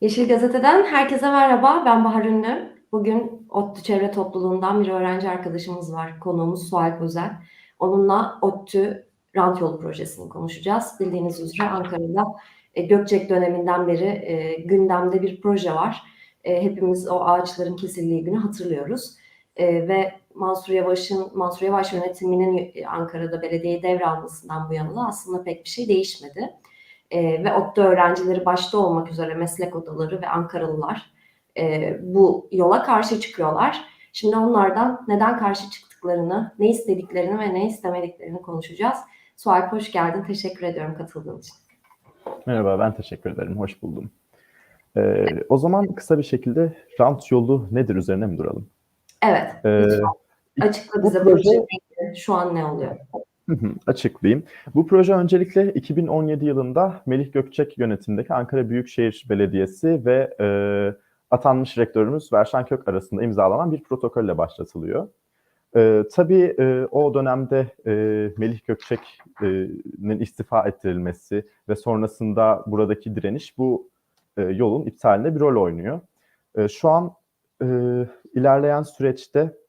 Yeşil Gazete'den herkese merhaba. Ben Bahar Ünlü. Bugün ODTÜ Çevre Topluluğundan bir öğrenci arkadaşımız var. Konuğumuz Sualp Özel. Onunla ODTÜ Rant Yolu Projesi'ni konuşacağız. Bildiğiniz üzere Ankara'da e, Gökçek döneminden beri e, gündemde bir proje var. E, hepimiz o ağaçların kesildiği günü hatırlıyoruz. Ve Mansur Yavaş'ın Mansur Yavaş yönetiminin Ankara'da belediyeyi devralmasından bu yana da aslında pek bir şey değişmedi. E, ve ODTÜ öğrencileri başta olmak üzere meslek odaları ve Ankaralılar e, bu yola karşı çıkıyorlar. Şimdi onlardan neden karşı çıktıklarını, ne istediklerini ve ne istemediklerini konuşacağız. Sualp hoş geldin. Teşekkür ediyorum katıldığın için. Merhaba, ben teşekkür ederim. Hoş buldum. Ee, o zaman kısa bir şekilde rant yolu nedir üzerine mi duralım? Evet. Ee, Açıkla bu bize proje- proje şu an ne oluyor? Açıklayayım. Bu proje öncelikle 2017 yılında Melih Gökçek yönetimindeki Ankara Büyükşehir Belediyesi ve e, atanmış rektörümüz Verşan Kök arasında imzalanan bir protokolle başlatılıyor. E, tabii e, o dönemde e, Melih Gökçek'in istifa ettirilmesi ve sonrasında buradaki direniş bu e, yolun iptalinde bir rol oynuyor. E, şu an e, ilerleyen süreçte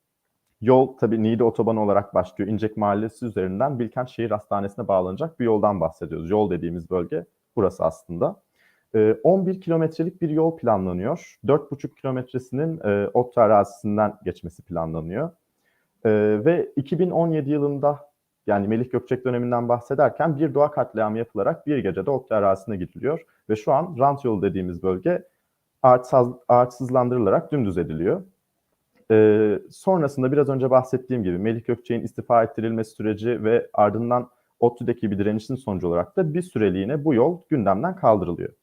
Yol tabii Niğde Otobanı olarak başlıyor. İncek Mahallesi üzerinden Bilkent Şehir Hastanesi'ne bağlanacak bir yoldan bahsediyoruz. Yol dediğimiz bölge burası aslında. Ee, 11 kilometrelik bir yol planlanıyor. 4,5 kilometresinin e, arazisinden geçmesi planlanıyor. Ee, ve 2017 yılında yani Melih Gökçek döneminden bahsederken bir doğa katliamı yapılarak bir gecede ODTÜ arazisine gidiliyor. Ve şu an rant yolu dediğimiz bölge ağaçsız, ağaçsızlandırılarak dümdüz ediliyor. Ee, sonrasında biraz önce bahsettiğim gibi Melih Gökçek'in istifa ettirilmesi süreci ve ardından ODTÜ'deki bir direnişin sonucu olarak da bir süreliğine bu yol gündemden kaldırılıyor.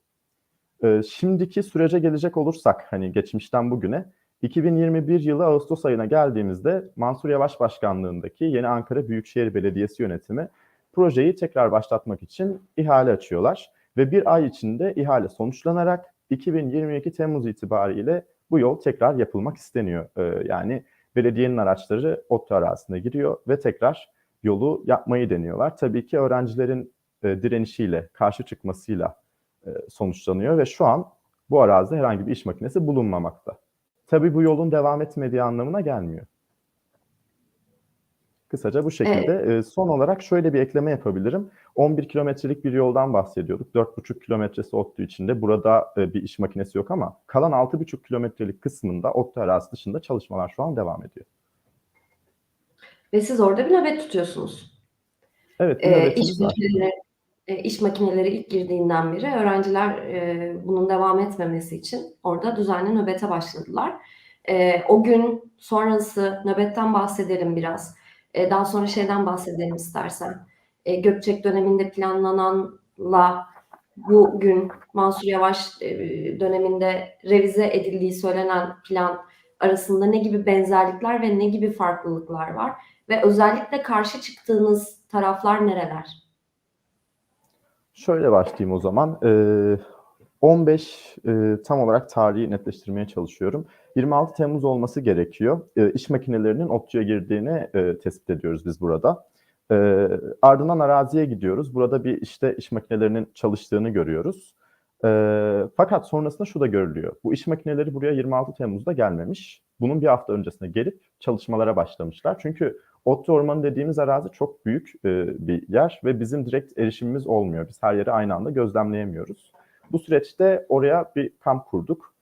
Ee, şimdiki sürece gelecek olursak hani geçmişten bugüne 2021 yılı Ağustos ayına geldiğimizde Mansur Yavaş başkanlığındaki Yeni Ankara Büyükşehir Belediyesi yönetimi projeyi tekrar başlatmak için ihale açıyorlar ve bir ay içinde ihale sonuçlanarak 2022 Temmuz itibariyle bu yol tekrar yapılmak isteniyor. Ee, yani belediyenin araçları ODTÜ arazisine giriyor ve tekrar yolu yapmayı deniyorlar. Tabii ki öğrencilerin e, direnişiyle, karşı çıkmasıyla e, sonuçlanıyor ve şu an bu arazide herhangi bir iş makinesi bulunmamakta. Tabii bu yolun devam etmediği anlamına gelmiyor. Kısaca bu şekilde. E, son olarak şöyle bir ekleme yapabilirim. 11 kilometrelik bir yoldan bahsediyorduk. 4,5 kilometresi ODTÜ içinde. Burada e, bir iş makinesi yok ama kalan 6,5 kilometrelik kısmında ODTÜ arazisi dışında çalışmalar şu an devam ediyor. Ve siz orada bir nöbet tutuyorsunuz. Evet, Ee, iş makineleri, e, iş makineleri ilk girdiğinden beri öğrenciler e, bunun devam etmemesi için orada düzenli nöbete başladılar. E, o gün sonrası nöbetten bahsedelim biraz. E, daha sonra şeyden bahsedelim istersen. E, Gökçek döneminde planlananla bugün Mansur Yavaş e, döneminde revize edildiği söylenen plan arasında ne gibi benzerlikler ve ne gibi farklılıklar var? Ve özellikle karşı çıktığınız taraflar nereler? Şöyle başlayayım o zaman. Ee, 15 e, tam olarak tarihi netleştirmeye çalışıyorum. 26 Temmuz olması gerekiyor. E, iş makinelerinin ODTÜ'ye girdiğini e, tespit ediyoruz biz burada. E, ardından araziye gidiyoruz. Burada bir işte iş makinelerinin çalıştığını görüyoruz. E, fakat sonrasında şu da görülüyor. Bu iş makineleri buraya 26 Temmuz'da gelmemiş. Bunun bir hafta öncesine gelip çalışmalara başlamışlar. Çünkü ODTÜ Ormanı dediğimiz arazi çok büyük e, bir yer ve bizim direkt erişimimiz olmuyor. Biz her yeri aynı anda gözlemleyemiyoruz. Bu süreçte oraya bir kamp kurduk.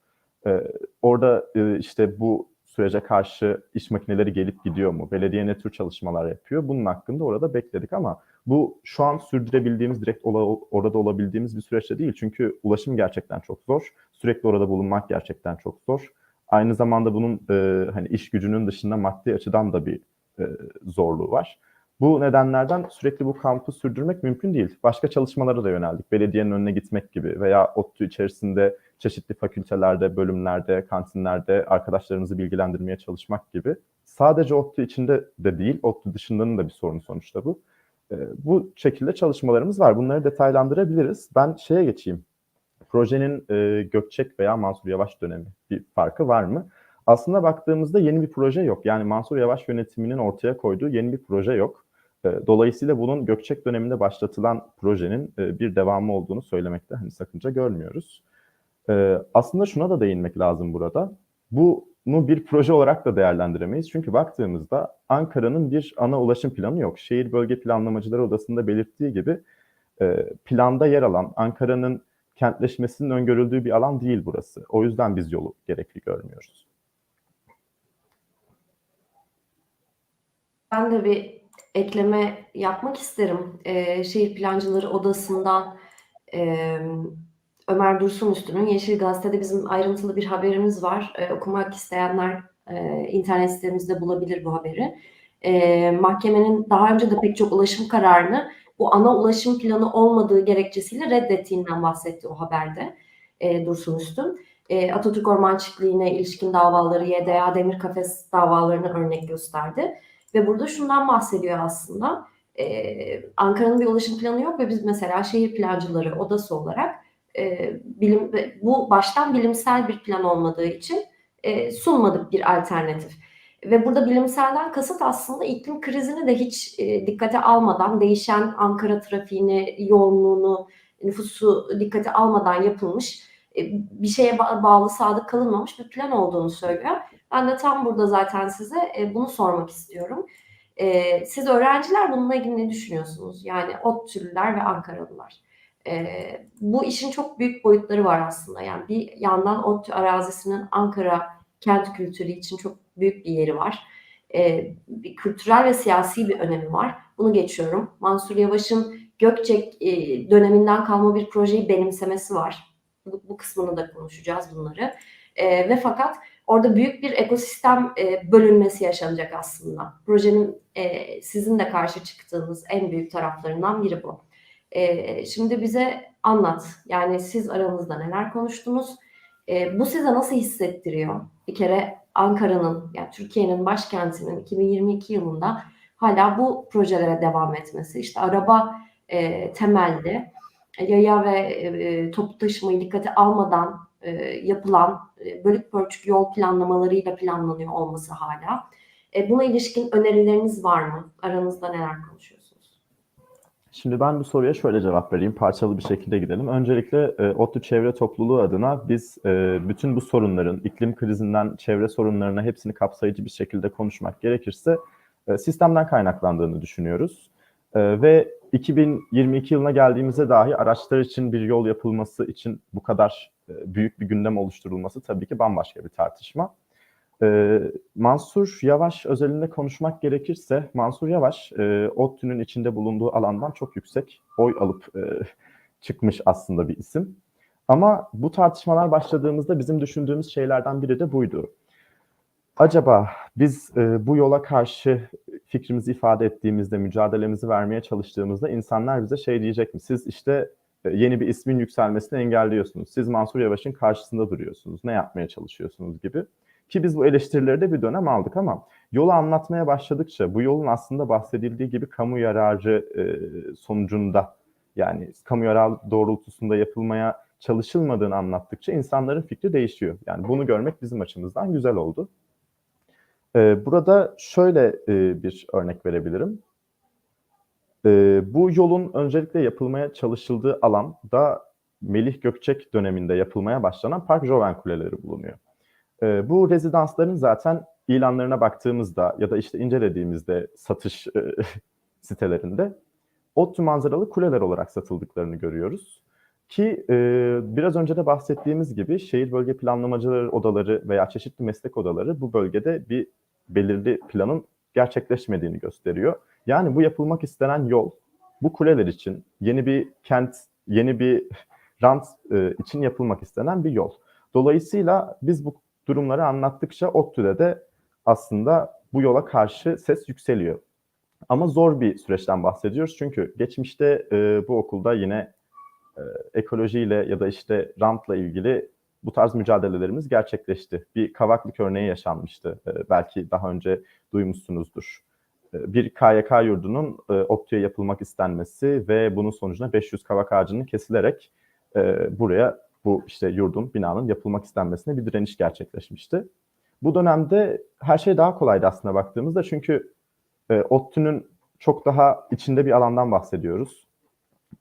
Ee, orada e, işte bu sürece karşı iş makineleri gelip gidiyor mu? Belediye ne tür çalışmalar yapıyor? Bunun hakkında orada bekledik ama bu şu an sürdürebildiğimiz, direkt ola- orada olabildiğimiz bir süreçte değil. Çünkü ulaşım gerçekten çok zor. Sürekli orada bulunmak gerçekten çok zor. Aynı zamanda bunun e, hani iş gücünün dışında maddi açıdan da bir e, zorluğu var. Bu nedenlerden sürekli bu kampı sürdürmek mümkün değil. Başka çalışmalara da yöneldik. Belediyenin önüne gitmek gibi veya ODTÜ içerisinde çeşitli fakültelerde, bölümlerde, kantinlerde arkadaşlarımızı bilgilendirmeye çalışmak gibi. Sadece ODTÜ içinde de değil, ODTÜ dışındanın da bir sorun sonuçta bu. Ee, bu şekilde çalışmalarımız var. Bunları detaylandırabiliriz. Ben şeye geçeyim. Projenin e, Gökçek veya Mansur Yavaş dönemi bir farkı var mı? Aslında baktığımızda yeni bir proje yok. Yani Mansur Yavaş yönetiminin ortaya koyduğu yeni bir proje yok. E, Dolayısıyla bunun Gökçek döneminde başlatılan projenin e, bir devamı olduğunu söylemekte hani sakınca görmüyoruz. Ee, aslında şuna da değinmek lazım burada. Bunu bir proje olarak da değerlendiremeyiz. Çünkü baktığımızda Ankara'nın bir ana ulaşım planı yok. Şehir Bölge Planlamacıları Odası'nda belirttiği gibi e, planda yer alan Ankara'nın kentleşmesinin öngörüldüğü bir alan değil burası. O yüzden biz yolu gerekli görmüyoruz. Ben de bir ekleme yapmak isterim. Ee, Şehir Plancıları Odası'ndan e, Ömer Dursun Üstü'nün Yeşil Gazete'de bizim ayrıntılı bir haberimiz var. Ee, okumak isteyenler e, internet sitemizde bulabilir bu haberi. Ee, mahkemenin daha önce de pek çok ulaşım kararını bu ana ulaşım planı olmadığı gerekçesiyle reddettiğinden bahsetti o haberde e, Dursun Üstün. E, Atatürk Orman Çiftliği'ne ilişkin davaları, YDA Demir Kafes davalarını örnek gösterdi. Ve burada şundan bahsediyor aslında. Ee, Ankara'nın bir ulaşım planı yok ve biz mesela şehir plancıları odası olarak e, bilim bu baştan bilimsel bir plan olmadığı için e, sunmadık bir alternatif. Ve burada bilimselden kasıt aslında iklim krizini de hiç e, dikkate almadan değişen Ankara trafiğini, yoğunluğunu, nüfusu dikkate almadan yapılmış e, bir şeye ba- bağlı sadık kalınmamış bir plan olduğunu söylüyor. Ben de tam burada zaten size e, bunu sormak istiyorum. E, siz öğrenciler bununla ilgili ne düşünüyorsunuz? Yani ODTÜ'lüler ve Ankaralılar. E, bu işin çok büyük boyutları var aslında. Yani bir yandan ODTÜ arazisinin Ankara kent kültürü için çok büyük bir yeri var. E, bir kültürel ve siyasi bir önemi var. Bunu geçiyorum. Mansur Yavaş'ın Gökçek e, döneminden kalma bir projeyi benimsemesi var. Bu, bu kısmını da konuşacağız bunları. E, ve fakat orada büyük bir ekosistem e, bölünmesi yaşanacak aslında. Projenin e, sizin de karşı çıktığınız en büyük taraflarından biri bu. E, şimdi bize anlat. Yani siz aranızda neler konuştunuz? E, bu size nasıl hissettiriyor? Bir kere Ankara'nın, yani Türkiye'nin başkentinin 2022 yılında hala bu projelere devam etmesi. İşte araba e, temelli, yaya ve e, toplu taşımayı dikkate almadan e, yapılan e, bölük pörçük yol planlamalarıyla planlanıyor olması hala. E, buna ilişkin önerileriniz var mı? Aranızda neler konuşuyorsunuz? Şimdi ben bu soruya şöyle cevap vereyim. Parçalı bir şekilde gidelim. Öncelikle e, ODTÜ Çevre Topluluğu adına biz e, bütün bu sorunların, iklim krizinden çevre sorunlarına hepsini kapsayıcı bir şekilde konuşmak gerekirse e, sistemden kaynaklandığını düşünüyoruz. E, ve 2022 yılına geldiğimizde dahi araçlar için bir yol yapılması için bu kadar büyük bir gündem oluşturulması tabii ki bambaşka bir tartışma. E, Mansur Yavaş özelinde konuşmak gerekirse Mansur Yavaş e, ODTÜ'nün içinde bulunduğu alandan çok yüksek oy alıp e, çıkmış aslında bir isim. Ama bu tartışmalar başladığımızda bizim düşündüğümüz şeylerden biri de buydu. Acaba biz e, bu yola karşı fikrimizi ifade ettiğimizde, mücadelemizi vermeye çalıştığımızda insanlar bize şey diyecek mi? Siz işte e, yeni bir ismin yükselmesini engelliyorsunuz. Siz Mansur Yavaş'ın karşısında duruyorsunuz. Ne yapmaya çalışıyorsunuz gibi. Ki biz bu eleştirileri de bir dönem aldık ama yolu anlatmaya başladıkça bu yolun aslında bahsedildiği gibi kamu yararı e, sonucunda yani kamu yararı doğrultusunda yapılmaya çalışılmadığını anlattıkça insanların fikri değişiyor. Yani bunu görmek bizim açımızdan güzel oldu. E, burada şöyle e, bir örnek verebilirim. E, bu yolun öncelikle yapılmaya çalışıldığı alan da Melih Gökçek döneminde yapılmaya başlanan Park Joven Kuleleri bulunuyor. E, bu rezidansların zaten ilanlarına baktığımızda ya da işte incelediğimizde satış e, sitelerinde ODTÜ manzaralı kuleler olarak satıldıklarını görüyoruz. Ki e, biraz önce de bahsettiğimiz gibi şehir bölge planlamacıları odaları veya çeşitli meslek odaları bu bölgede bir belirli planın gerçekleşmediğini gösteriyor. Yani bu yapılmak istenen yol bu kuleler için yeni bir kent, yeni bir rant e, için yapılmak istenen bir yol. Dolayısıyla biz bu durumları anlattıkça ODTÜ'de de aslında bu yola karşı ses yükseliyor. Ama zor bir süreçten bahsediyoruz çünkü geçmişte e, bu okulda yine e, ekolojiyle ya da işte rantla ilgili bu tarz mücadelelerimiz gerçekleşti. Bir kavaklık örneği yaşanmıştı. E, belki daha önce duymuşsunuzdur. E, bir KYK yurdunun e, ODTÜ'ye yapılmak istenmesi ve bunun sonucunda 500 kavak ağacının kesilerek e, buraya bu işte yurdun, binanın yapılmak istenmesine bir direniş gerçekleşmişti. Bu dönemde her şey daha kolaydı aslında baktığımızda çünkü e, ODTÜ'nün çok daha içinde bir alandan bahsediyoruz.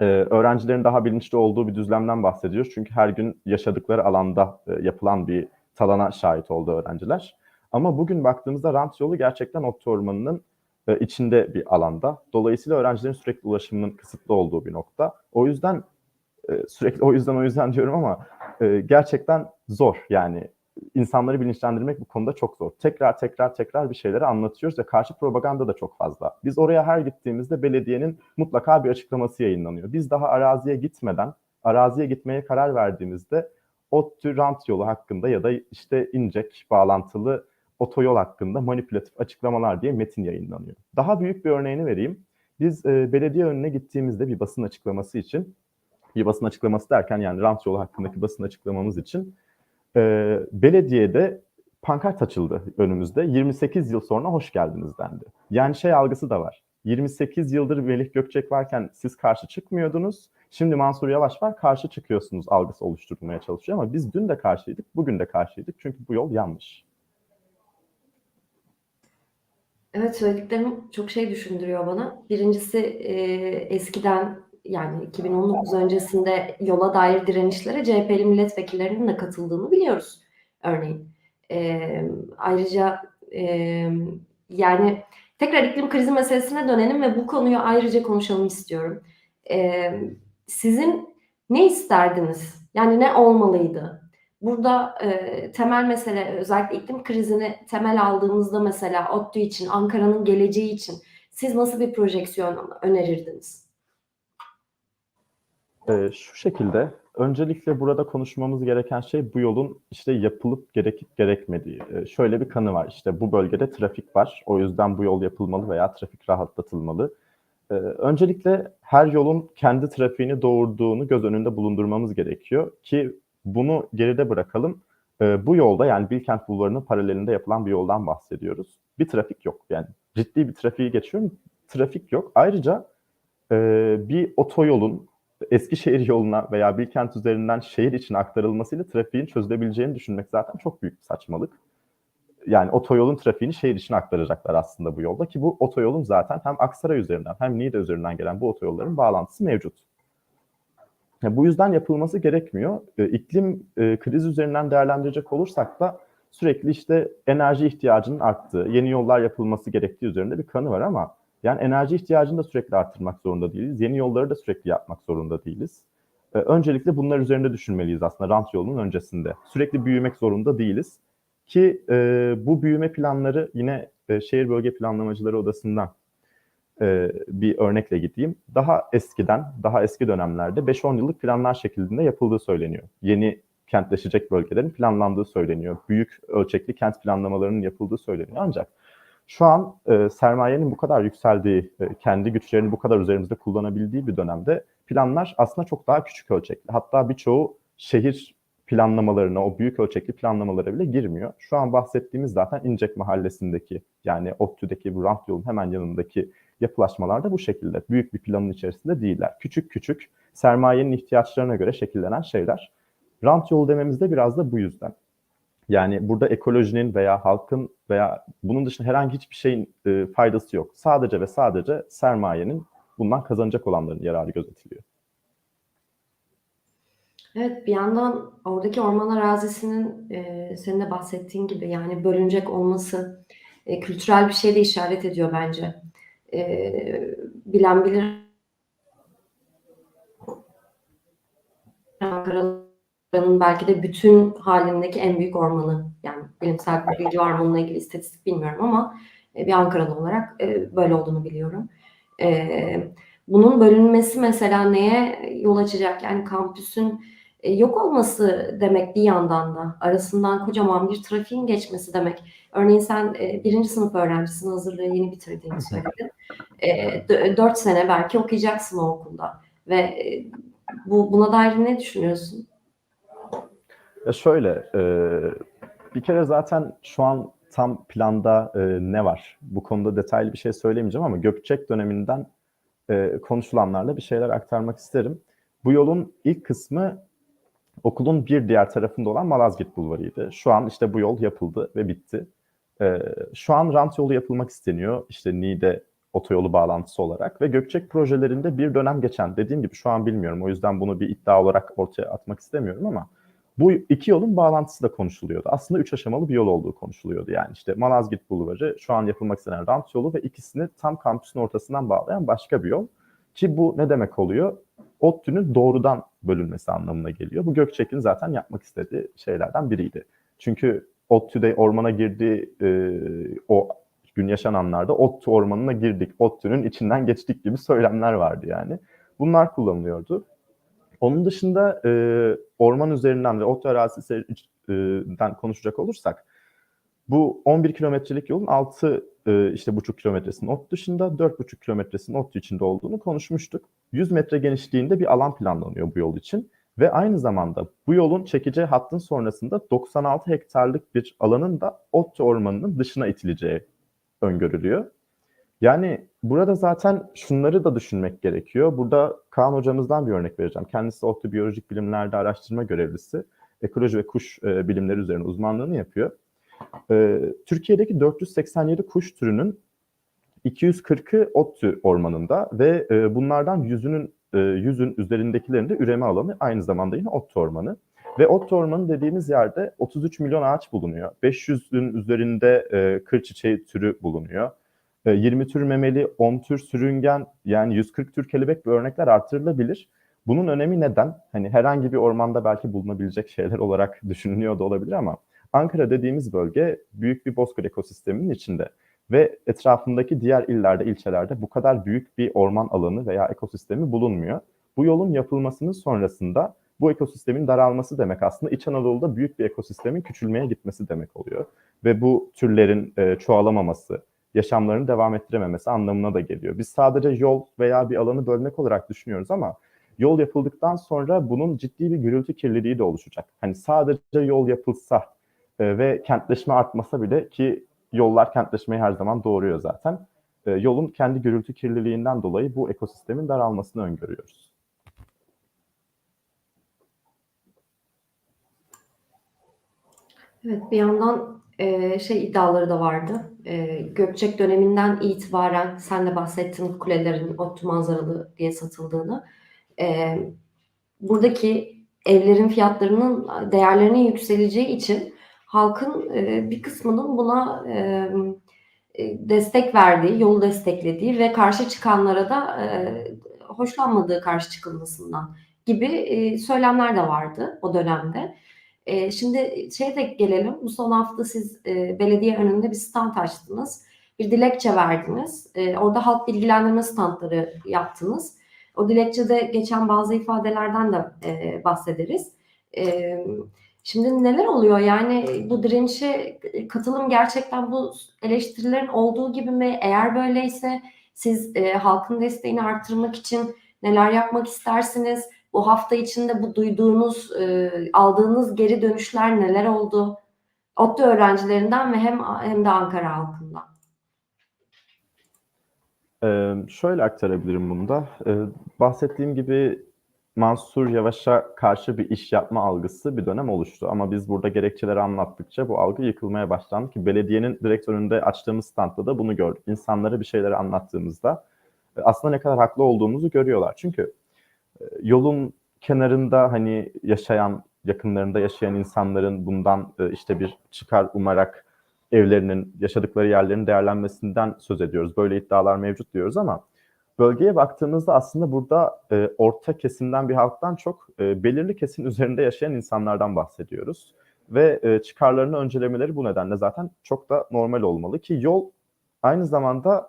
e, öğrencilerin daha bilinçli olduğu bir düzlemden bahsediyoruz. Çünkü her gün yaşadıkları alanda e, yapılan bir talana şahit oldu öğrenciler. Ama bugün baktığımızda rant yolu gerçekten Ottu Ormanı'nın e, içinde bir alanda. Dolayısıyla öğrencilerin sürekli ulaşımının kısıtlı olduğu bir nokta. O yüzden e, sürekli o yüzden o yüzden diyorum ama e, gerçekten zor. Yani insanları bilinçlendirmek bu konuda çok zor. Tekrar tekrar tekrar bir şeyleri anlatıyoruz ve karşı propaganda da çok fazla. Biz oraya her gittiğimizde belediyenin mutlaka bir açıklaması yayınlanıyor. Biz daha araziye gitmeden, araziye gitmeye karar verdiğimizde ODTÜ rant yolu hakkında ya da işte İncek bağlantılı otoyol hakkında manipülatif açıklamalar diye metin yayınlanıyor. Daha büyük bir örneğini vereyim. Biz e, belediye önüne gittiğimizde bir basın açıklaması için, bir basın açıklaması derken yani rant yolu hakkındaki basın açıklamamız için e, belediyede pankart açıldı önümüzde. 28 yıl sonra hoş geldiniz dendi. Yani şey algısı da var. 28 yıldır Melih Gökçek varken siz karşı çıkmıyordunuz. Şimdi Mansur Yavaş var karşı çıkıyorsunuz algısı oluşturulmaya çalışıyor ama biz dün de karşıydık, bugün de karşıydık çünkü bu yol yanlış. Evet söylediklerim çok şey düşündürüyor bana. Birincisi e, eskiden yani 2019 öncesinde yola dair direnişlere CHP'li milletvekillerinin de katıldığını biliyoruz örneğin. E, ayrıca e, yani tekrar iklim krizi meselesine dönelim ve bu konuyu ayrıca konuşalım istiyorum. E, sizin ne isterdiniz? Yani ne olmalıydı? Burada e, temel mesele özellikle iklim krizini temel aldığımızda mesela ODTÜ için, Ankara'nın geleceği için siz nasıl bir projeksiyon önerirdiniz? Ee, şu şekilde, öncelikle burada konuşmamız gereken şey bu yolun işte yapılıp gerekip gerekmediği. Ee, şöyle bir kanı var, işte bu bölgede trafik var, o yüzden bu yol yapılmalı veya trafik rahatlatılmalı. Ee, öncelikle her yolun kendi trafiğini doğurduğunu göz önünde bulundurmamız gerekiyor ki bunu geride bırakalım. Ee, bu yolda yani Bilkent Bulvarı'nın paralelinde yapılan bir yoldan bahsediyoruz. Bir trafik yok. Yani ciddi bir trafiği geçiyorum. Trafik yok. Ayrıca e, bir otoyolun Eskişehir yoluna veya Bilkent üzerinden şehir içine aktarılmasıyla trafiğin çözülebileceğini düşünmek zaten çok büyük bir saçmalık. Yani otoyolun trafiğini şehir içine aktaracaklar aslında bu yolda ki bu otoyolun zaten hem Aksaray üzerinden hem Niğde üzerinden gelen bu otoyolların bağlantısı mevcut. Bu yüzden yapılması gerekmiyor. E, iklim e, kriz üzerinden değerlendirecek olursak da sürekli işte enerji ihtiyacının arttığı, yeni yollar yapılması gerektiği üzerinde bir kanı var ama yani enerji ihtiyacını da sürekli arttırmak zorunda değiliz. Yeni yolları da sürekli yapmak zorunda değiliz. E, öncelikle bunlar üzerinde düşünmeliyiz aslında rant yolunun öncesinde. Sürekli büyümek zorunda değiliz. Ki bu büyüme planları yine Şehir Bölge Planlamacıları Odası'ndan e, bir örnekle gideyim. Daha eskiden, daha eski dönemlerde 5-10 yıllık planlar şeklinde yapıldığı söyleniyor. Yeni kentleşecek bölgelerin planlandığı söyleniyor. Büyük ölçekli kent planlamalarının yapıldığı söyleniyor. Ancak şu an e, sermayenin bu kadar yükseldiği, e, kendi güçlerini bu kadar üzerimizde kullanabildiği bir dönemde planlar aslında çok daha küçük ölçekli. Hatta birçoğu şehir planlamalarına, o büyük ölçekli planlamalara bile girmiyor. Şu an bahsettiğimiz zaten İncek Mahallesi'ndeki yani ODTÜ'deki bu rant yolun hemen yanındaki yapılaşmalar da bu şekilde. Büyük bir planın içerisinde değiller. Küçük küçük sermayenin ihtiyaçlarına göre şekillenen şeyler. Rant yolu dememiz de biraz da bu yüzden. Yani burada ekolojinin veya halkın veya bunun dışında herhangi hiçbir şeyin e, faydası yok. Sadece ve sadece sermayenin bundan kazanacak olanların yararı gözetiliyor. Evet bir yandan oradaki orman arazisinin e, senin de bahsettiğin gibi yani bölünecek olması e, kültürel bir şey de işaret ediyor bence. E, bilen bilir Ankara'nın belki de bütün halindeki en büyük ormanı. Yani bilimsel bilgi onunla ilgili istatistik bilmiyorum ama e, bir Ankaralı olarak e, böyle olduğunu biliyorum. E, bunun bölünmesi mesela neye yol açacak? Yani kampüsün yok olması demek bir yandan da arasından kocaman bir trafiğin geçmesi demek. Örneğin sen e, birinci sınıf öğrencisin, hazırlığı yeni bitirdiğini söyledin. E, dört sene belki okuyacaksın o okulda ve e, bu buna dair ne düşünüyorsun? Ya şöyle, e, bir kere zaten şu an tam planda e, ne var? Bu konuda detaylı bir şey söylemeyeceğim ama Gökçek döneminden e, konuşulanlarla bir şeyler aktarmak isterim. Bu yolun ilk kısmı okulun bir diğer tarafında olan Malazgirt Bulvarı'ydı. Şu an işte bu yol yapıldı ve bitti. E, şu an rant yolu yapılmak isteniyor. İşte Niğde otoyolu bağlantısı olarak ve Gökçek projelerinde bir dönem geçen dediğim gibi şu an bilmiyorum o yüzden bunu bir iddia olarak ortaya atmak istemiyorum ama bu iki yolun bağlantısı da konuşuluyordu. Aslında üç aşamalı bir yol olduğu konuşuluyordu. Yani işte Malazgirt Bulvarı, şu an yapılmak istenen rant yolu ve ikisini tam kampüsün ortasından bağlayan başka bir yol. Ki bu ne demek oluyor? ODTÜ'nün doğrudan bölünmesi anlamına geliyor. Bu Gökçek'in zaten yapmak istediği şeylerden biriydi. Çünkü ODTÜ'de ormana girdiği e, o gün yaşananlarda ODTÜ ormanına girdik, ODTÜ'nün içinden geçtik gibi söylemler vardı yani. Bunlar kullanılıyordu. Onun dışında e, orman üzerinden ve ODTÜ arazisinden konuşacak olursak bu 11 kilometrelik yolun 6 e, işte buçuk kilometresinin ot dışında 4,5 kilometresinin ot içinde olduğunu konuşmuştuk. 100 metre genişliğinde bir alan planlanıyor bu yol için. Ve aynı zamanda bu yolun çekeceği hattın sonrasında 96 hektarlık bir alanın da ot ormanının dışına itileceği öngörülüyor. Yani burada zaten şunları da düşünmek gerekiyor. Burada Kaan hocamızdan bir örnek vereceğim. Kendisi ODTÜ biyolojik bilimlerde araştırma görevlisi. Ekoloji ve kuş e, bilimleri üzerine uzmanlığını yapıyor. E, Türkiye'deki 487 kuş türünün 240'ı ODTÜ ormanında ve e, bunlardan yüzünün e, yüzün üzerindekilerinde üreme alanı aynı zamanda yine ODTÜ ormanı. Ve ODTÜ ormanı dediğimiz yerde 33 milyon ağaç bulunuyor. 500'ün üzerinde e, kır çiçeği türü bulunuyor. 20 tür memeli, 10 tür sürüngen yani 140 tür kelebek ve örnekler artırılabilir. Bunun önemi neden? Hani herhangi bir ormanda belki bulunabilecek şeyler olarak düşünülüyor da olabilir ama Ankara dediğimiz bölge büyük bir bozkır ekosisteminin içinde ve etrafındaki diğer illerde, ilçelerde bu kadar büyük bir orman alanı veya ekosistemi bulunmuyor. Bu yolun yapılmasının sonrasında bu ekosistemin daralması demek aslında İç Anadolu'da büyük bir ekosistemin küçülmeye gitmesi demek oluyor. Ve bu türlerin e, çoğalamaması, yaşamlarını devam ettirememesi anlamına da geliyor. Biz sadece yol veya bir alanı bölmek olarak düşünüyoruz ama yol yapıldıktan sonra bunun ciddi bir gürültü kirliliği de oluşacak. Hani sadece yol yapılsa e, ve kentleşme artmasa bile ki yollar kentleşmeyi her zaman doğuruyor zaten. E, yolun kendi gürültü kirliliğinden dolayı bu ekosistemin daralmasını öngörüyoruz. Evet, bir yandan e, şey iddiaları da vardı. E, Gökçek döneminden itibaren sen de bahsettin kulelerin ODTÜ manzaralı diye satıldığını. E, buradaki evlerin fiyatlarının değerlerinin yükseleceği için halkın e, bir kısmının buna e, e, destek verdiği, yolu desteklediği ve karşı çıkanlara da e, hoşlanmadığı karşı çıkılmasından gibi e, söylemler de vardı o dönemde. E, şimdi şey de gelelim. Bu son hafta siz e, belediye önünde bir stand açtınız. Bir dilekçe verdiniz. E, orada halk bilgilendirme standları yaptınız. O dilekçede geçen bazı ifadelerden de e, bahsederiz. E, şimdi neler oluyor? Yani bu direnişe katılım gerçekten bu eleştirilerin olduğu gibi mi? Eğer böyleyse siz e, halkın desteğini arttırmak için neler yapmak istersiniz? Bu hafta içinde bu duyduğunuz, e, aldığınız geri dönüşler neler oldu? ODTÜ öğrencilerinden ve hem hem de Ankara halkından. Ee, şöyle aktarabilirim bunu da. Ee, bahsettiğim gibi Mansur Yavaş'a karşı bir iş yapma algısı bir dönem oluştu. Ama biz burada gerekçeleri anlattıkça bu algı yıkılmaya başlandı ki belediyenin direkt önünde açtığımız standta da bunu gördük. İnsanlara bir şeyleri anlattığımızda aslında ne kadar haklı olduğumuzu görüyorlar. Çünkü yolun kenarında hani yaşayan, yakınlarında yaşayan insanların bundan işte bir çıkar umarak evlerinin, yaşadıkları yerlerin değerlenmesinden söz ediyoruz. Böyle iddialar mevcut diyoruz ama bölgeye baktığımızda aslında burada e, orta kesimden bir halktan çok e, belirli kesim üzerinde yaşayan insanlardan bahsediyoruz. Ve e, çıkarlarını öncelemeleri bu nedenle zaten çok da normal olmalı ki yol aynı zamanda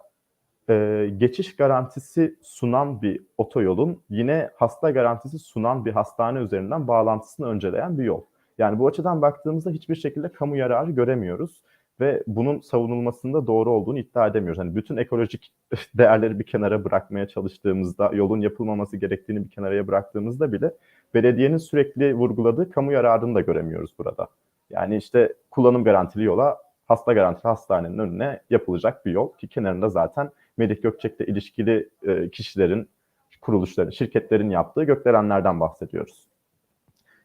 e, geçiş garantisi sunan bir otoyolun yine hasta garantisi sunan bir hastane üzerinden bağlantısını önceleyen bir yol. Yani bu açıdan baktığımızda hiçbir şekilde kamu yararı göremiyoruz ve bunun savunulmasında doğru olduğunu iddia edemiyoruz. Yani bütün ekolojik değerleri bir kenara bırakmaya çalıştığımızda, yolun yapılmaması gerektiğini bir kenara bıraktığımızda bile belediyenin sürekli vurguladığı kamu yararını da göremiyoruz burada. Yani işte kullanım garantili yola hasta garantili hastanenin önüne yapılacak bir yol ki kenarında zaten Melih Gökçek'le ilişkili e, kişilerin, kuruluşların, şirketlerin yaptığı gökdelenlerden bahsediyoruz.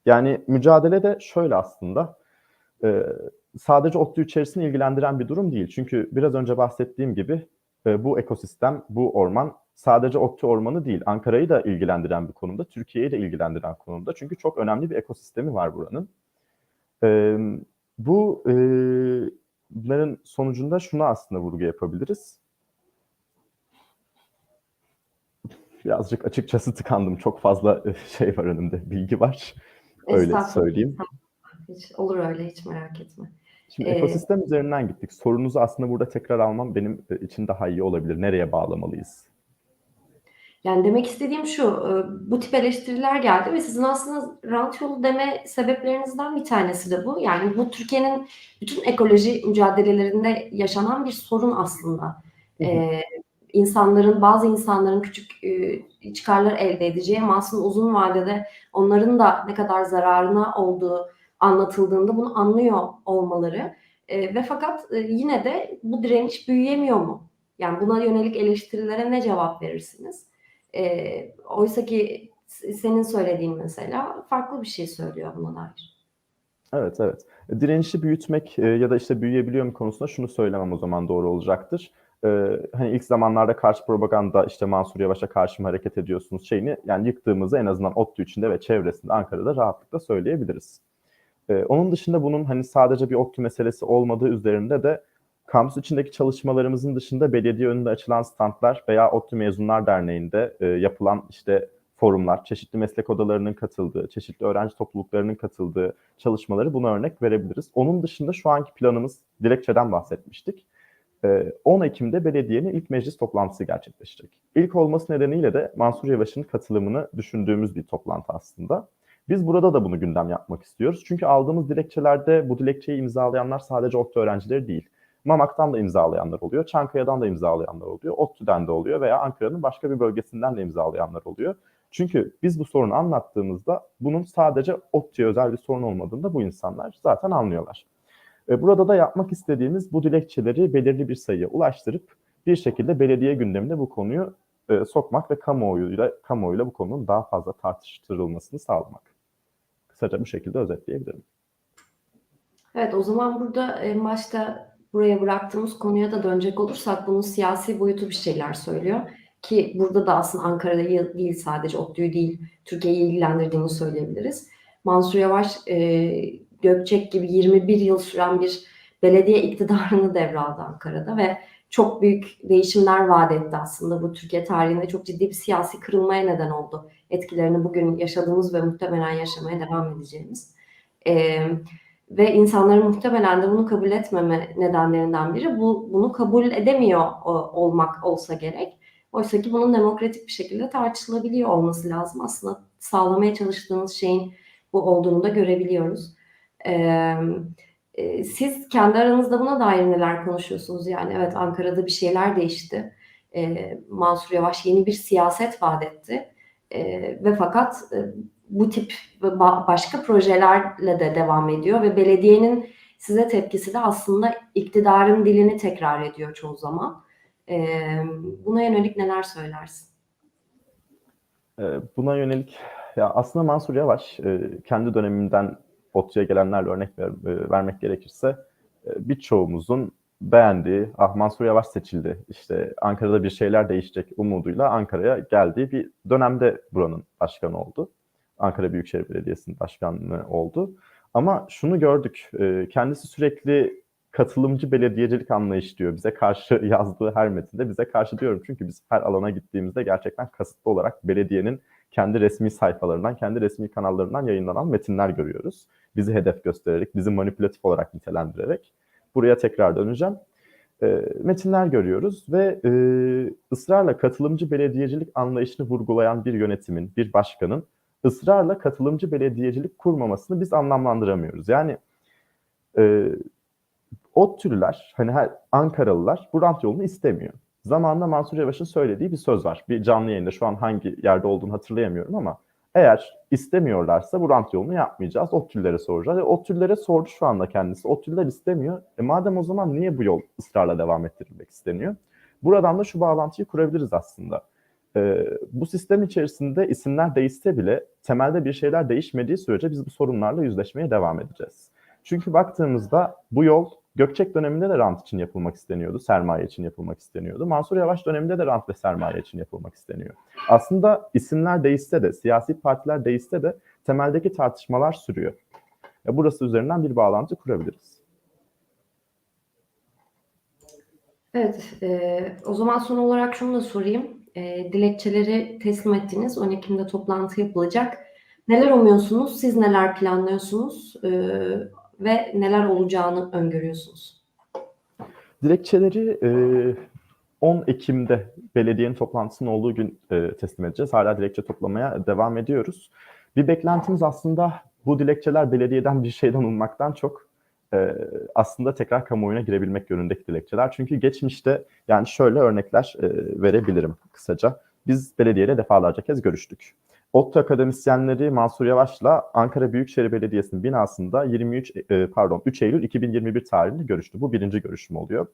Yani mücadele de şöyle aslında, e, sadece ODTÜ içerisini ilgilendiren bir durum değil. Çünkü biraz önce bahsettiğim gibi e, bu ekosistem, bu orman sadece ODTÜ ormanı değil, Ankara'yı da ilgilendiren bir konumda, Türkiye'yi de ilgilendiren konumda. Çünkü çok önemli bir ekosistemi var buranın. E, bu e, bunların sonucunda şuna aslında vurgu yapabiliriz. Birazcık açıkçası tıkandım. Çok fazla şey var önümde, bilgi var. Öyle söyleyeyim. Hiç, olur öyle hiç merak etme. Şimdi Ee, ekosistem üzerinden gittik. Sorunuzu aslında burada tekrar almam benim e, için daha iyi olabilir. Nereye bağlamalıyız? Yani demek istediğim şu, e, bu tip eleştiriler geldi ve sizin aslında rant yolu deme sebeplerinizden bir tanesi de bu. Yani bu Türkiye'nin bütün ekoloji mücadelelerinde yaşanan bir sorun aslında. Hı hı. Ee, insanların, bazı insanların küçük e, çıkarlar elde edeceği ama aslında uzun vadede onların da ne kadar zararına olduğu anlatıldığında bunu anlıyor olmaları. E, ve fakat e, yine de bu direniş büyüyemiyor mu? Yani buna yönelik eleştirilere ne cevap verirsiniz? E, oysa ki senin söylediğin mesela farklı bir şey söylüyor buna dair. Evet, evet. Direnişi büyütmek e, ya da işte büyüyebiliyor mu konusunda şunu söylemem o zaman doğru olacaktır. Ee, hani ilk zamanlarda karşı propaganda işte Mansur Yavaş'a karşı mı hareket ediyorsunuz şeyini yani yıktığımızı en azından ODTÜ içinde ve çevresinde Ankara'da rahatlıkla söyleyebiliriz. Ee, onun dışında bunun hani sadece bir ODTÜ meselesi olmadığı üzerinde de kampüs içindeki çalışmalarımızın dışında belediye önünde açılan standlar veya ODTÜ Mezunlar Derneği'nde e, yapılan işte forumlar, çeşitli meslek odalarının katıldığı, çeşitli öğrenci topluluklarının katıldığı çalışmaları buna örnek verebiliriz. Onun dışında şu anki planımız dilekçeden bahsetmiştik. 10 Ekim'de belediyenin ilk meclis toplantısı gerçekleşecek. İlk olması nedeniyle de Mansur Yavaş'ın katılımını düşündüğümüz bir toplantı aslında. Biz burada da bunu gündem yapmak istiyoruz. Çünkü aldığımız dilekçelerde bu dilekçeyi imzalayanlar sadece ODTÜ öğrencileri değil. Mamak'tan da imzalayanlar oluyor, Çankaya'dan da imzalayanlar oluyor, ODTÜ'den de oluyor veya Ankara'nın başka bir bölgesinden de imzalayanlar oluyor. Çünkü biz bu sorunu anlattığımızda bunun sadece ODTÜ'ye özel bir sorun olmadığını da bu insanlar zaten anlıyorlar. Burada da yapmak istediğimiz bu dilekçeleri belirli bir sayıya ulaştırıp bir şekilde belediye gündemine bu konuyu e, sokmak ve kamuoyuyla kamuoyuyla bu konunun daha fazla tartıştırılmasını sağlamak. Kısaca bu şekilde özetleyebilirim. Evet, o zaman burada en başta buraya bıraktığımız konuya da dönecek olursak bunun siyasi boyutu bir şeyler söylüyor. Ki burada da aslında Ankara'da değil sadece ODTÜ'yü değil Türkiye'yi ilgilendirdiğini söyleyebiliriz. Mansur Yavaş e, Gökçek gibi 21 yıl süren bir belediye iktidarını devraldı Ankara'da ve çok büyük değişimler vaat etti aslında. Bu Türkiye tarihinde çok ciddi bir siyasi kırılmaya neden oldu. Etkilerini bugün yaşadığımız ve muhtemelen yaşamaya devam edeceğimiz. Ee, ve insanların muhtemelen de bunu kabul etmeme nedenlerinden biri bu bunu kabul edemiyor olmak olsa gerek. Oysa ki bunun demokratik bir şekilde tartışılabiliyor olması lazım. Aslında sağlamaya çalıştığımız şeyin bu olduğunu da görebiliyoruz. Ee, siz kendi aranızda buna dair neler konuşuyorsunuz? Yani evet Ankara'da bir şeyler değişti. Ee, Mansur Yavaş yeni bir siyaset vaat etti. Ee, ve fakat e, bu tip başka projelerle de devam ediyor ve belediyenin size tepkisi de aslında iktidarın dilini tekrar ediyor çoğu zaman. Ee, buna yönelik neler söylersin? Buna yönelik ya aslında Mansur Yavaş kendi döneminden ODTÜ'ye gelenlerle örnek ver, vermek gerekirse birçoğumuzun beğendiği, ah Mansur Yavaş seçildi, işte Ankara'da bir şeyler değişecek umuduyla Ankara'ya geldiği bir dönemde buranın başkanı oldu. Ankara Büyükşehir Belediyesi'nin başkanı oldu. Ama şunu gördük, kendisi sürekli katılımcı belediyecilik anlayış diyor. Bize karşı yazdığı her metinde bize karşı diyorum. Çünkü biz her alana gittiğimizde gerçekten kasıtlı olarak belediyenin kendi resmi sayfalarından, kendi resmi kanallarından yayınlanan metinler görüyoruz. Bizi hedef göstererek, bizi manipülatif olarak nitelendirerek. Buraya tekrar döneceğim. E, metinler görüyoruz ve e, ısrarla katılımcı belediyecilik anlayışını vurgulayan bir yönetimin, bir başkanın ısrarla katılımcı belediyecilik kurmamasını biz anlamlandıramıyoruz. Yani e, o türler, hani her Ankaralılar bu rant yolunu istemiyor. Zamanında Mansur Yavaş'ın söylediği bir söz var. Bir canlı yayında şu an hangi yerde olduğunu hatırlayamıyorum ama eğer istemiyorlarsa bu rant yolunu yapmayacağız. O türlere soracağız. E, o türlere sordu şu anda kendisi. O türler istemiyor. E madem o zaman niye bu yol ısrarla devam ettirilmek isteniyor? Buradan da şu bağlantıyı kurabiliriz aslında. E, bu sistem içerisinde isimler değişse bile temelde bir şeyler değişmediği sürece biz bu sorunlarla yüzleşmeye devam edeceğiz. Çünkü baktığımızda bu yol Gökçek döneminde de rant için yapılmak isteniyordu, sermaye için yapılmak isteniyordu. Mansur Yavaş döneminde de rant ve sermaye için yapılmak isteniyor. Aslında isimler değişse de, siyasi partiler değişse de temeldeki tartışmalar sürüyor. Ya burası üzerinden bir bağlantı kurabiliriz. Evet, e, o zaman son olarak şunu da sorayım. E, dilekçeleri teslim ettiniz. 10 Ekim'de toplantı yapılacak. Neler umuyorsunuz? Siz neler planlıyorsunuz? E, ve neler olacağını öngörüyorsunuz? Dilekçeleri e, 10 Ekim'de belediyenin toplantısının olduğu gün e, teslim edeceğiz. Hala dilekçe toplamaya devam ediyoruz. Bir beklentimiz aslında bu dilekçeler belediyeden bir şeyden ummaktan çok e, aslında tekrar kamuoyuna girebilmek yönündeki dilekçeler. Çünkü geçmişte yani şöyle örnekler e, verebilirim kısaca. Biz belediyeyle defalarca kez görüştük. ODTÜ akademisyenleri Mansur Yavaş'la Ankara Büyükşehir Belediyesi'nin binasında 23 e, pardon 3 Eylül 2021 tarihinde görüştü. Bu birinci görüşüm oluyor.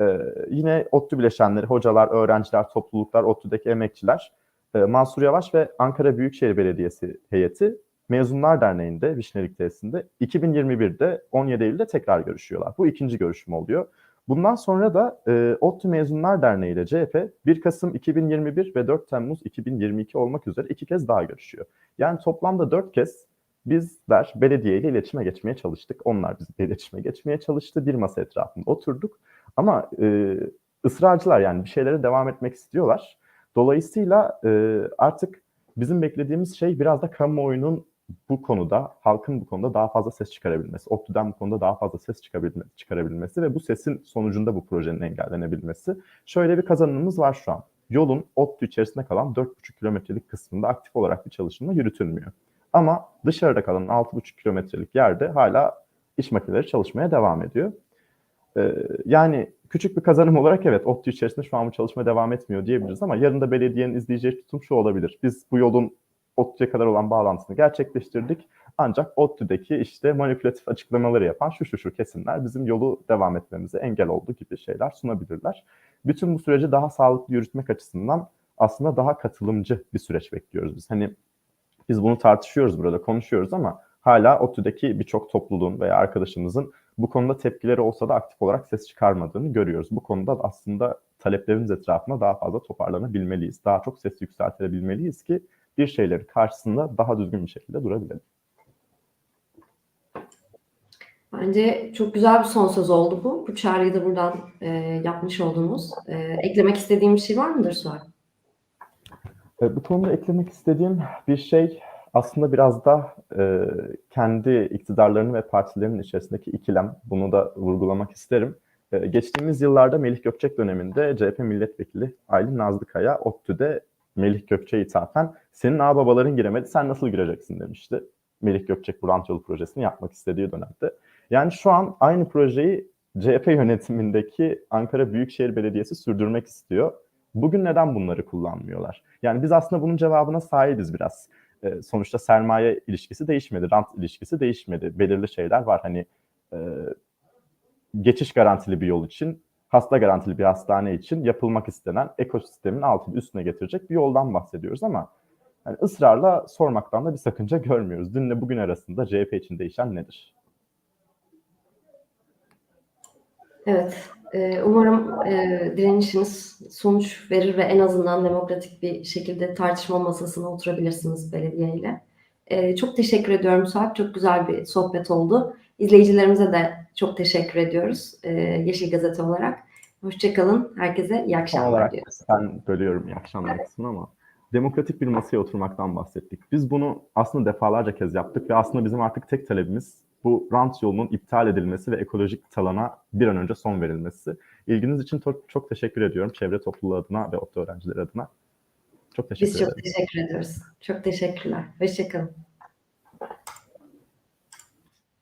Ee, yine ODTÜ bileşenleri, hocalar, öğrenciler, topluluklar, ODTÜ'deki emekçiler, e, Mansur Yavaş ve Ankara Büyükşehir Belediyesi heyeti Mezunlar Derneği'nde, Vişnelik Tesisinde 2021'de 17 Eylül'de tekrar görüşüyorlar. Bu ikinci görüşüm oluyor. Bundan sonra da e, ODTÜ Mezunlar Derneği ile CHP 1 Kasım 2021 ve 4 Temmuz 2022 olmak üzere iki kez daha görüşüyor. Yani toplamda 4 kez bizler belediye ile iletişime geçmeye çalıştık. Onlar bizle iletişime geçmeye çalıştı. Bir masa etrafında oturduk. Ama e, ısrarcılar yani bir şeylere devam etmek istiyorlar. Dolayısıyla e, artık bizim beklediğimiz şey biraz da kamuoyunun bu konuda, halkın bu konuda daha fazla ses çıkarabilmesi, ODTÜ'den bu konuda daha fazla ses çıkarabilme, çıkarabilmesi ve bu sesin sonucunda bu projenin engellenebilmesi. Şöyle bir kazanımımız var şu an. Yolun ODTÜ içerisinde kalan 4,5 kilometrelik kısmında aktif olarak bir çalışma yürütülmüyor. Ama dışarıda kalan 6,5 kilometrelik yerde hala iş makineleri çalışmaya devam ediyor. Ee, yani küçük bir kazanım olarak evet ODTÜ içerisinde şu an bu çalışma devam etmiyor diyebiliriz ama yarın da belediyenin izleyeceği tutum şu olabilir. Biz bu yolun ODTÜ'ye kadar olan bağlantısını gerçekleştirdik. Ancak ODTÜ'deki işte manipülatif açıklamaları yapan şu şu şu kesimler bizim yolu devam etmemize engel oldu gibi şeyler sunabilirler. Bütün bu süreci daha sağlıklı yürütmek açısından aslında daha katılımcı bir süreç bekliyoruz biz. Hani biz bunu tartışıyoruz burada, konuşuyoruz ama hala ODTÜ'deki birçok topluluğun veya arkadaşımızın bu konuda tepkileri olsa da aktif olarak ses çıkarmadığını görüyoruz. Bu konuda aslında taleplerimiz etrafında daha fazla toparlanabilmeliyiz. Daha çok ses yükseltebilmeliyiz ki bir şeyleri karşısında daha düzgün bir şekilde durabilelim. Bence çok güzel bir son söz oldu bu. Bu çağrıyı da buradan e, yapmış oldunuz. E, eklemek istediğim bir şey var mıdır Suat? E, bu konuda eklemek istediğim bir şey aslında biraz da e, kendi iktidarlarının ve partilerinin içerisindeki ikilem. Bunu da vurgulamak isterim. E, geçtiğimiz yıllarda Melih Gökçek döneminde CHP milletvekili Aylin Nazlıkaya ODTÜ'de Melih Gökçek'e ithafen senin ağababaların giremedi sen nasıl gireceksin demişti. Melih Gökçek bu rant yolu projesini yapmak istediği dönemde. Yani şu an aynı projeyi CHP yönetimindeki Ankara Büyükşehir Belediyesi sürdürmek istiyor. Bugün neden bunları kullanmıyorlar? Yani biz aslında bunun cevabına sahibiz biraz. E, sonuçta sermaye ilişkisi değişmedi, rant ilişkisi değişmedi. Belirli şeyler var. Hani e, geçiş garantili bir yol için, hasta garantili bir hastane için yapılmak istenen ekosistemin altını üstüne getirecek bir yoldan bahsediyoruz ama yani ısrarla sormaktan da bir sakınca görmüyoruz. Dünle bugün arasında CHP için değişen nedir? Evet, e, umarım e, direnişiniz sonuç verir ve en azından demokratik bir şekilde tartışma masasına oturabilirsiniz belediyeyle. E, çok teşekkür ediyorum Suat, çok güzel bir sohbet oldu. İzleyicilerimize de çok teşekkür ediyoruz e, Yeşil Gazete olarak. Hoşçakalın, herkese iyi akşamlar olarak diyoruz. ben bölüyorum iyi akşamlar kısmını ama demokratik bir masaya oturmaktan bahsettik. Biz bunu aslında defalarca kez yaptık ve aslında bizim artık tek talebimiz bu rant yolunun iptal edilmesi ve ekolojik talana bir an önce son verilmesi. İlginiz için çok, çok teşekkür ediyorum çevre topluluğu adına ve ODTÜ öğrencileri adına. Çok teşekkür Biz çok ederim. teşekkür ediyoruz. Çok teşekkürler. Hoşçakalın.